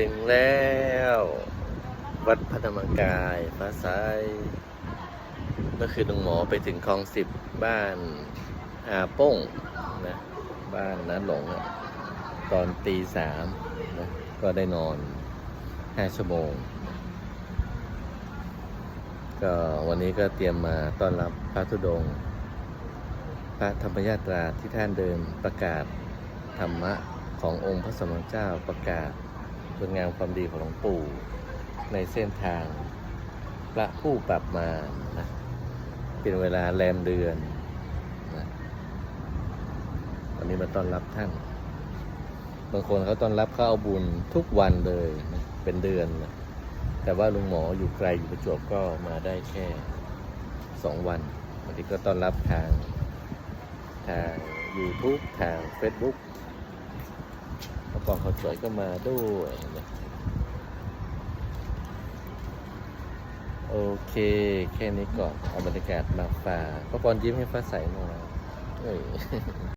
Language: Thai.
ถึงแล้ว วัดพระธรรมกายฟ้าใสเมื่อคืนลุงหมอไปถึงคลองสิบบ้านอาป้งนะบ้านนั้นหลงตอนตีสามนะก็ได้นอนห้าชั่วโมง ก็วันนี้ก็เตรียมมาต้อนรับพระธุดงค์พระธรรมยาตราที่ท่านเดินประกาศธรรมะขององค์พระสมเด็จเจ้าประกาศ คุณงามความดีของหลวงปู่ในเส้นทางพระผู้ปรับมานะเป็นเวลาแรมเดือนนะวันนี้มาต้อนรับท่าน บางคนเขาต้อนรับเขาเอาบุญทุกวันเลยนะเป็นเดือนนะแต่ว่าลุงหมออยู่ไกลอยู่ประจวบก็มาได้แค่สองวันวันนี้ก็ต้อนรับทางทาง YouTube ทาง Facebook แล้วกองเขาสวยก็มาด้วยนะโอเค แค่นี้ก่อน เอาบรรยากาศมาฝากก็ปอนยิ้มให้ฟ้าใสหน่อย